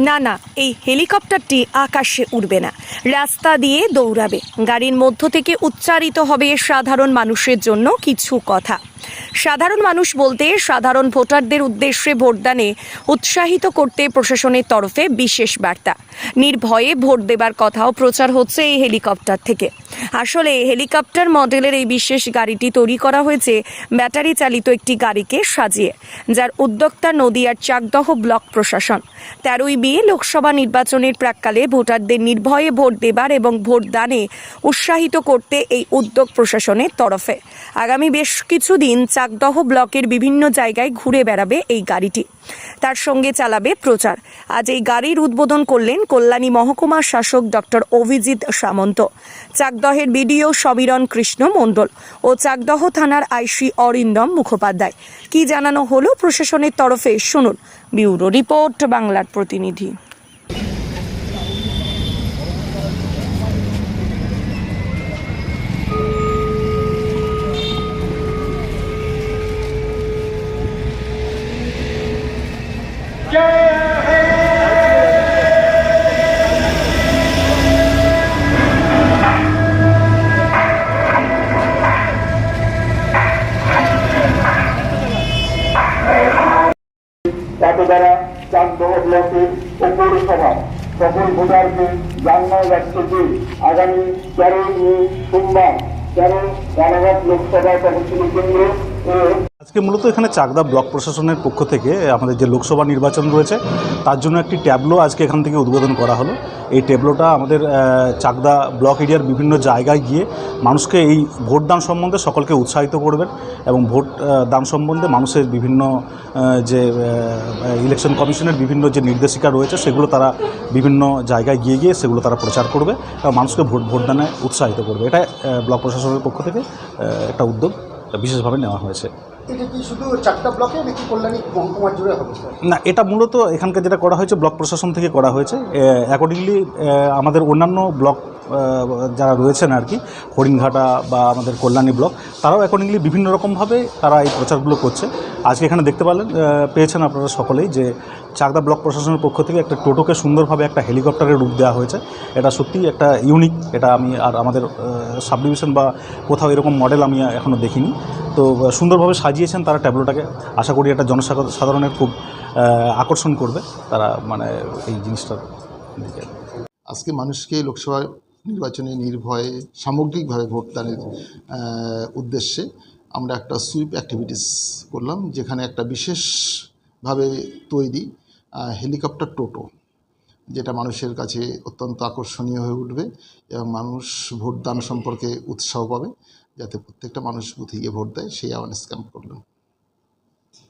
না না, এই হেলিকপ্টারটি আকাশে উড়বে না। রাস্তা দিয়ে দৌড়াবে। গাড়ির মধ্য থেকে উচ্চারিত হবে সাধারণ মানুষের জন্য কিছু কথা। সাধারণ মানুষ বলতে সাধারণ ভোটারদের উদ্দেশ্যে ভোটদানে উৎসাহিত করতে প্রশাসনের তরফে বিশেষ বার্তা। নির্ভয়ে ভোট দেবার কথাও প্রচার হচ্ছে এই হেলিকপ্টার থেকে। আসলে হেলিকপ্টার মডেলের এই বিশেষ গাড়িটি তৈরি করা হয়েছে ব্যাটারি চালিত একটি গাড়িকে সাজিয়ে, যার উদ্যোক্তা নদিয়ার চাকদহ ব্লক প্রশাসন। তেরোই বি লোকসভা নির্বাচনের প্রাককালে ভোটারদের নির্ভয়ে ভোট দেবার এবং ভোট দানে উৎসাহিত করতে এই উদ্যোগ প্রশাসনের তরফে। আগামী বেশ কিছুদিন চাকদহ ব্লকের বিভিন্ন জায়গায় ঘুরে বেড়াবে এই গাড়িটি। তার সঙ্গে চালাবে প্রচার। আজ এই গাড়ির উদ্বোধন করলেন কল্যাণী মহকুমা শাসক ডক্টর অভিজিৎ সামন্ত। চাকদহের বিডিও সমীরণ কৃষ্ণ মণ্ডল ও চাকদহ থানার আইসি অরিন্দম মুখোপাধ্যায়। কি জানানো হলো প্রশাসনের তরফে শুনুন। ব্যুরো রিপোর্ট, বাংলার প্রতিনিধি। তাতে দ্বারা চাকদহ ব্লকের পৌরসভা সকল ভোটারকে জানানো যাচ্ছে যে আগামী তেরোই মে সোমবার তেরো রানাঘাট লোকসভা তহসিল কেন্দ্র ও আজকে মূলত এখানে চাকদা ব্লক প্রশাসনের পক্ষ থেকে আমাদের যে লোকসভা নির্বাচন রয়েছে, তার জন্য একটি ট্যাবলো আজকে এখান থেকে উদ্বোধন করা হলো। এই ট্যাবলোটা আমাদের চাকদা ব্লক এরিয়ার বিভিন্ন জায়গায় গিয়ে মানুষকে এই ভোটদান সম্বন্ধে সকলকে উৎসাহিত করবেন এবং ভোট দান সম্বন্ধে মানুষের বিভিন্ন যে ইলেকশন কমিশনের বিভিন্ন যে নির্দেশিকা রয়েছে, সেগুলো তারা বিভিন্ন জায়গায় গিয়ে গিয়ে সেগুলো তারা প্রচার করবে এবং মানুষকে ভোট, ভোটদানে উৎসাহিত করবে। এটা ব্লক প্রশাসনের পক্ষ থেকে একটা উদ্যোগ বিশেষভাবে নেওয়া হয়েছে। না, এটা মূলত এখানকার যেটা করা হয়েছে, ব্লক প্রশাসন থেকে করা হয়েছে। অ্যাকর্ডিংলি আমাদের অন্যান্য ব্লক যারা রয়েছেন আর কি, হরিণঘাটা বা আমাদের কল্যাণী ব্লক, তারাও অ্যাকর্ডিংলি বিভিন্ন রকমভাবে তারা এই প্রচারগুলো করছে। আজকে এখানে দেখতে পারলেন পেয়েছেন আপনারা সকলেই যে চাকদা ব্লক প্রশাসনের পক্ষ থেকে একটা টোটোকে সুন্দরভাবে একটা হেলিকপ্টারের রূপ দেওয়া হয়েছে। এটা সত্যিই একটা ইউনিক এটা আমি আর আমাদের সাব ডিভিশন বা কোথাও এরকম মডেল আমি এখনও দেখিনি। তো সুন্দরভাবে সাজিয়েছেন তারা ট্যাবলোটাকে আশা করি এটা জনসাধারণের খুব আকর্ষণ করবে। তারা মানে এই জিনিসটার দিকে। আজকে মানুষকে লোকসভা নির্বাচনে নির্ভয়ে, সামগ্রিকভাবে ভোটদানের উদ্দেশ্যে আমরা একটা সুইপ অ্যাক্টিভিটিস করলাম, যেখানে একটা বিশেষভাবে তৈরি হেলিকপ্টার টোটো, যেটা মানুষের কাছে অত্যন্ত আকর্ষণীয় হয়ে উঠবে এবং মানুষ ভোটদান সম্পর্কে উৎসাহ পাবে, যাতে প্রত্যেকটা মানুষ বুথে গিয়ে ভোট দেয়, সেই অ্যাওয়ারনেস ক্যাম্প করলাম